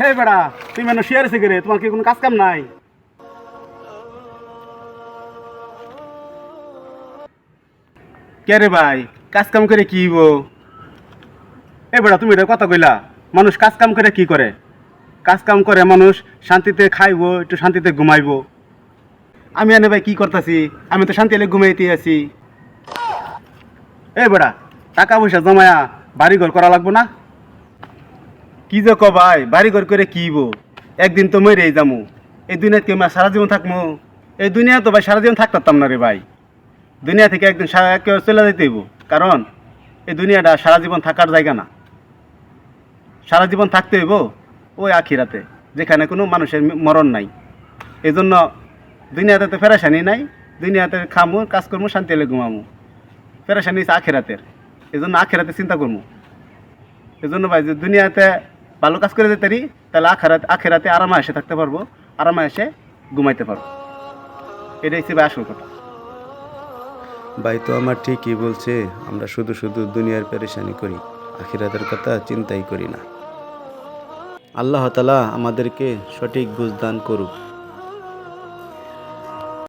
এই বেড়া, তুমি মানে শুয়ে গেলে তোমার কি কোনো কাজ কাম নাই? কে রে ভাই, কাজ কাম করে কি হইব? এ বেড়া, তুমি এটা কথা কইলা। মানুষ কাজ কাম করে কি করে? কাজ কাম করে মানুষ শান্তিতে খাইবো, একটু শান্তিতে ঘুমাইবো। আমি এনে ভাই কি করতেছি? আমি তো শান্তি এলে ঘুমাইতে আছি। এ বেড়া, টাকা পয়সা জমায়া বাড়ি ঘর করা লাগবো না? কি যে ক ভাই, বাড়ি ঘর করে কি হইবো? একদিন তো মরেই যামু। এই দুনিয়াতে কি আমরা সারা জীবন থাকব এই দুনিয়া তো ভাই সারা জীবন থাকতাম না রে ভাই। দুনিয়া থেকে একদিন সারা কেউ চলে যেতে হইব। কারণ, এই দুনিয়াটা সারা জীবন থাকার জায়গা না। সারা জীবন থাকতে হইব ওই আখিরাতে, যেখানে কোনো মানুষের মরণ নাই। এই জন্য দুনিয়াতে তো ফেরাসানি নাই, দুনিয়াতে খামু কাজ করব শান্তি হলে ঘুমামু। ফেরাসানি আখেরাতের। এই জন্য আখেরাতে চিন্তা করব এই জন্য ভাই যে দুনিয়াতে ভালো কাজ করে যেতে পারি তাহলে আখেরাতে আখেরাতে আরামে এসে থাকতে পারব আরামে এসে ঘুমাইতে পারব। এটাই ভাই আসল কথা। ভাই তো আমার ঠিকই বলছে, আমরা শুধু শুধু দুনিয়ার পেরেশানি করি, আখিরাতের কথা চিন্তাই করি না। আল্লাহ তালা আমাদেরকে সঠিক বুঝদান করুক।